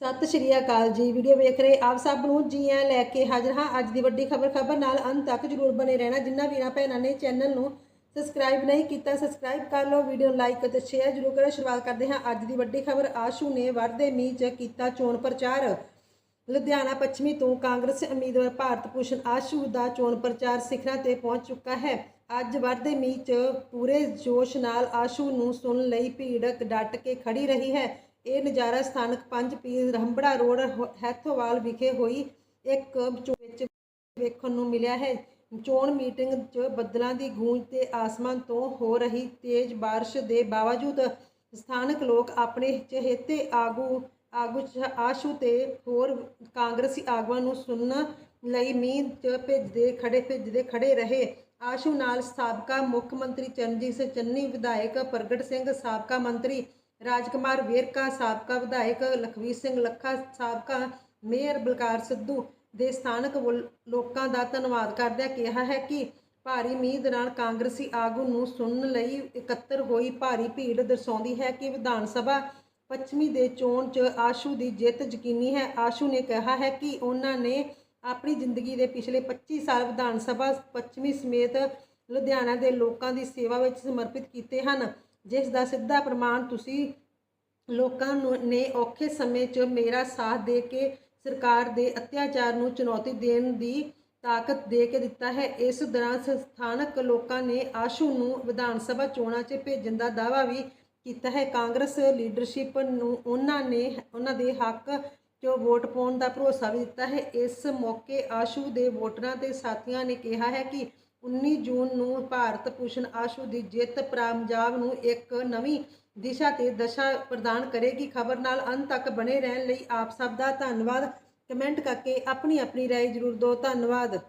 ਸਤਿ ਸ਼੍ਰੀ ਅਕਾਲ ਜੀ। ਵੀਡੀਓ ਵੇਖ ਰਹੇ ਆਪ ਸਭ ਨੂੰ ਜੀ ਆਇਆਂ ਲੈ ਕੇ ਹਾਜ਼ਰ ਹਾਂ। ਅੱਜ ਦੀ ਵੱਡੀ ਖਬਰ ਖਬਰ ਨਾਲ ਅੰਤ ਤੱਕ ਜਰੂਰ ਬਣੇ ਰਹਿਣਾ। ਜਿੰਨਾ ਵੀਰਾਂ ਭੈਣਾਂ ਨੇ ਚੈਨਲ ਨੂੰ ਸਬਸਕ੍ਰਾਈਬ ਨਹੀਂ ਕੀਤਾ, ਸਬਸਕ੍ਰਾਈਬ ਕਰ ਲਓ। ਵੀਡੀਓ ਲਾਈਕ ਅਤੇ ਸ਼ੇਅਰ ਜਰੂਰ ਕਰੋ। ਸ਼ੁਰੂਆਤ ਕਰਦੇ ਹਾਂ ਅੱਜ ਦੀ ਵੱਡੀ ਖਬਰ। ਆਸ਼ੂ ਨੇ ਵਰਦੇ ਮੀਂਹ 'ਚ ਕੀਤਾ ਚੋਣ ਪ੍ਰਚਾਰ। ਲੁਧਿਆਣਾ ਪੱਛਮੀ ਤੋਂ ਕਾਂਗਰਸ ਉਮੀਦਵਾਰ ਭਾਰਤ ਭੂਸ਼ਣ ਆਸ਼ੂ ਦਾ ਚੋਣ ਪ੍ਰਚਾਰ ਸਿਖਰਾਂ ਤੇ ਪਹੁੰਚ ਚੁੱਕਾ ਹੈ। ਅੱਜ ਵਰਦੇ ਮੀਂਹ 'ਚ ਪੂਰੇ ਜੋਸ਼ ਨਾਲ ਆਸ਼ੂ ਨੂੰ ਸੁਣਨ ਲਈ ਭੀੜ ਡਟ ਕੇ ਖੜੀ ਰਹੀ ਹੈ। ਇਹ ਨਜ਼ਾਰਾ ਸਥਾਨਕ ਪੰਜ ਪੀਰ ਰੰਬੜਾ ਰੋਡ, ਹੋ- ਹੈਥੋਵਾਲ ਵਿਖੇ ਹੋਈ ਇੱਕ ਚੋਣ ਵਿੱਚ ਵੇਖਣ ਨੂੰ ਮਿਲਿਆ ਹੈ। ਚੋਣ ਮੀਟਿੰਗ 'ਚ ਬੱਦਲਾਂ ਦੀ ਗੂੰਜ ਤੇ ਆਸਮਾਨ ਤੋਂ ਹੋ ਰਹੀ ਤੇਜ਼ ਬਾਰਿਸ਼ ਦੇ ਬਾਵਜੂਦ ਸਥਾਨਕ ਲੋਕ ਆਪਣੇ ਚਹੇਤੇ ਆਗੂ ਆਗੂ ਚ- ਆਸ਼ੂ ਤੇ ਹੋਰ ਕਾਂਗਰਸੀ ਆਗੂਆਂ ਨੂੰ ਸੁਣਨ ਲਈ ਮੀਂਹ 'ਚ ਭੇਜਦੇ ਖੜੇ ਭੇਜਦੇ ਖੜੇ ਰਹੇ। ਆਸ਼ੂ ਨਾਲ ਸਾਬਕਾ ਮੁੱਖ ਮੰਤਰੀ ਚਰਨਜੀਤ ਸਿੰਘ, ਚੰਨੀ ਵਿਧਾਇਕ ਪ੍ਰਗਟ ਸਿੰਘ, ਸਾਬਕਾ ਮੰਤਰੀ ਰਾਜਕੁਮਾਰ ਵੇਰਕਾ, ਸਾਬਕਾ ਵਿਧਾਇਕ ਲਖਵੀਰ ਸਿੰਘ ਲੱਖਾ, ਸਾਬਕਾ ਮੇਅਰ ਬਲਕਾਰ ਸਿੱਧੂ ਦੇ ਸਥਾਨਕ ਵਲ- ਲੋਕਾਂ ਦਾ ਧੰਨਵਾਦ ਕਰਦਿਆਂ ਕਿਹਾ ਹੈ ਕਿ ਭਾਰੀ ਮੀਂਹ ਦੌਰਾਨ ਕਾਂਗਰਸੀ ਆਗੂ ਨੂੰ ਸੁਣਨ ਲਈ ਇਕੱਤਰ ਹੋਈ ਭਾਰੀ ਭੀੜ ਦਰਸਾਉਂਦੀ ਹੈ ਕਿ ਵਿਧਾਨ ਸਭਾ ਪੱਛਮੀ ਦੇ ਚੋਣ 'ਚ ਆਸ਼ੂ ਦੀ ਜਿੱਤ ਯਕੀਨੀ ਹੈ। ਆਸ਼ੂ ਨੇ ਕਿਹਾ ਹੈ ਕਿ ਉਹਨਾਂ ਨੇ ਆਪਣੀ ਜ਼ਿੰਦਗੀ ਦੇ ਪਿਛਲੇ 25 ਸਾਲ ਵਿਧਾਨ ਸਭਾ ਪੱਛਮੀ ਸਮੇਤ ਲੁਧਿਆਣਾ ਦੇ ਲੋਕਾਂ ਦੀ ਸੇਵਾ ਵਿੱਚ ਸਮਰਪਿਤ ਕੀਤੇ ਹਨ। ਜਿਸ ਦਾ ਸਿੱਧਾ ਪ੍ਰਮਾਣ ਤੁਸੀਂ ਲੋਕਾਂ ਨੂੰ ਨੇ ਔਖੇ ਸਮੇਂ 'ਚ ਮੇਰਾ ਸਾਥ ਦੇ ਕੇ ਸਰਕਾਰ ਦੇ ਅਤਿਆਚਾਰ ਨੂੰ ਚੁਣੌਤੀ ਦੇਣ ਦੀ ਤਾਕਤ ਦੇ ਕੇ ਦਿੱਤਾ ਹੈ। ਇਸ ਦੌਰਾਨ ਸਥਾਨਕ ਲੋਕਾਂ ਨੇ ਆਸ਼ੂ ਨੂੰ ਵਿਧਾਨ ਸਭਾ ਚੋਣਾਂ 'ਚ ਭੇਜਣ ਦਾ ਦਾਅਵਾ ਵੀ ਕੀਤਾ ਹੈ। ਕਾਂਗਰਸ ਲੀਡਰਸ਼ਿਪ ਨੂੰ ਉਹਨਾਂ ਨੇ, ਉਹਨਾਂ ਦੇ ਹੱਕ 'ਚ ਵੋਟ ਪਾਉਣ ਦਾ ਭਰੋਸਾ ਵੀ ਦਿੱਤਾ ਹੈ। ਇਸ ਮੌਕੇ ਆਸ਼ੂ ਦੇ ਵੋਟਰਾਂ ਤੇ ਸਾਥੀਆਂ ਨੇ ਕਿਹਾ ਹੈ ਕਿ 19 ਜੂਨ ਨੂੰ ਭਾਰਤ ਭੂਸ਼ਣ ਆਸ਼ੂ ਦੀ ਜਿੱਤ ਪੰਜਾਬ ਨੂੰ ਇੱਕ ਨਵੀਂ ਦਿਸ਼ਾ ਤੇ ਦਸ਼ਾ ਪ੍ਰਦਾਨ ਕਰੇਗੀ ਖਬਰ ਨਾਲ ਅੰਤ ਤੱਕ ਬਣੇ ਰਹਿਣ ਲਈ ਆਪ ਸਭ ਦਾ ਧੰਨਵਾਦ ਕਮੈਂਟ ਕਰਕੇ ਆਪਣੀ ਆਪਣੀ رائے ਜ਼ਰੂਰ ਦਿਓ ਧੰਨਵਾਦ